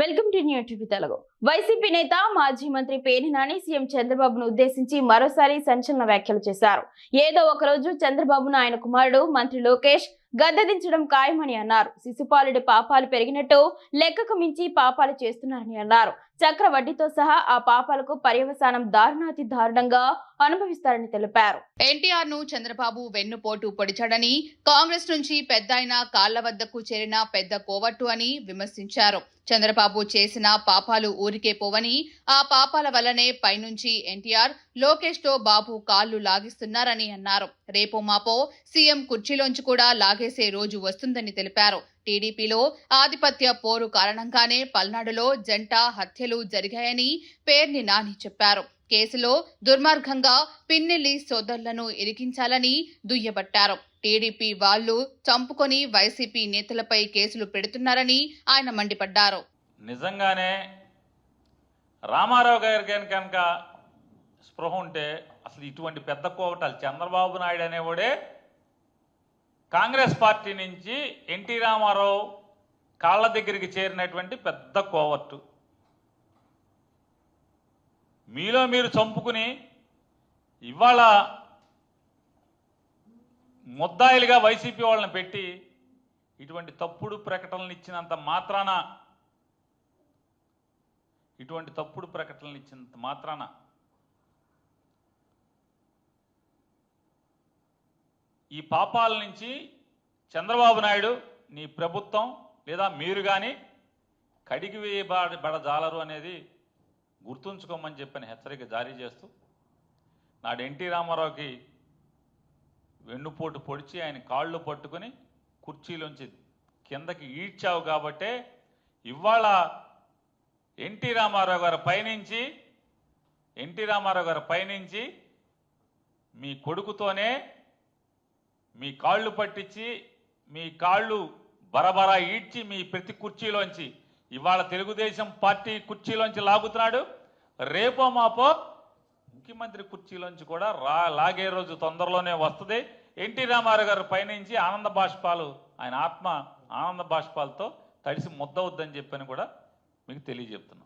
Welcome to new TV Telugu. YCP నేత మాజీ మంత్రి పేర్ని నాని సీఎం చంద్రబాబును ఉద్దేశించి మరోసారి సంచలన వ్యాఖ్యలు చేశారు. ఏదో ఒక రోజు చంద్రబాబును ఆయన కుమారుడు మంత్రి లోకేష్ గద్దెదించడం ఖాయమని అన్నారు. శిశుపాలుడి పాపాలు పెరిగినట్టు లెక్కకు మించి పాపాలు చేస్తున్నారని అన్నారు. చక్ర వడ్డీతో సహా ఆ పాపాలకు పర్యవసానం దారుణాతి దారుణంగా అనుభవిస్తారని తెలిపారు. ఎన్టీఆర్ను చంద్రబాబు వెన్నుపోటు పొడిచాడని కాంగ్రెస్ నుంచి పెద్ద కాళ్ళ వద్దకు చేరిన పెద్ద కోవట్టు అని విమర్శించారు. చంద్రబాబు చేసిన పాపాలు ఊరికే పోవని ఆ పాపాల వల్లనే పైనుంచి ఎన్టీఆర్ లోకేష్తో బాబు కాళ్ళు లాగిస్తున్నారని అన్నారు. రేపో మాపో సీఎం కుర్చీలోంచి కూడా లాగేసే రోజు వస్తుందని తెలిపారు. టీడీపీలో ఆధిపత్య పోరు కారణంగానే పల్నాడులో జంట హత్యలు జరిగాయని పేర్ని నాని చెప్పారు. కేసులో దుర్మార్గంగా పిన్నెల్లి సోదరులను ఇరికించాలని దుయ్యబట్టారు. టీడీపీ వాళ్ళు చంపుకొని వైసీపీ నేతలపై కేసులు పెడుతున్నారని ఆయన మండిపడ్డారు. నిజంగానే రామారావు గారి కనుక స్పృహ ఉంటే అసలు ఇటువంటి పెద్ద కోవటాలు చంద్రబాబు నాయుడు అనేవాడే కాంగ్రెస్ పార్టీ నుంచి ఎన్టీ రామారావు కాళ్ళ దగ్గరికి చేరినటువంటి పెద్ద కోవట్టు మీలో మీరు చంపుకుని ఇవాళ ముద్దాయిలుగా వైసీపీ వాళ్ళని పెట్టి ఇటువంటి తప్పుడు ప్రకటనలు ఇచ్చినంత మాత్రాన ఇటువంటి తప్పుడు ప్రకటనలు ఇచ్చినంత మాత్రాన ఈ పాపాల నుంచి చంద్రబాబు నాయుడు నీ ప్రభుత్వం లేదా మీరు కానీ కడిగి వేయబడజాలరు అనేది గుర్తుంచుకోమని చెప్పిన హెచ్చరిక జారీ చేస్తూ నాడు ఎన్టీ రామారావుకి వెన్నుపోటు పొడిచి ఆయన కాళ్ళు పట్టుకొని కుర్చీలోంచి కిందకి ఈడ్చావు కాబట్టే ఇవాళ ఎన్టీ రామారావు గారు పయనించి ఎన్టీ రామారావు గారు పయనించి మీ కొడుకుతోనే మీ కాళ్ళు పట్టించి మీ కాళ్ళు బరబరా ఈడ్చి మీ ప్రతి కుర్చీలోంచి ఇవాళ తెలుగుదేశం పార్టీ కుర్చీలోంచి లాగుతున్నాడు. రేపో మాపో ముఖ్యమంత్రి కుర్చీలోంచి కూడా రా లాగే రోజు తొందరలోనే వస్తుంది. ఎన్టీ రామారావు గారు పైనుంచి ఆనంద బాష్పాలు ఆయన ఆత్మ ఆనంద బాష్పాలతో తడిసి ముద్దవద్దని చెప్పని కూడా మీకు తెలియజెప్తున్నాం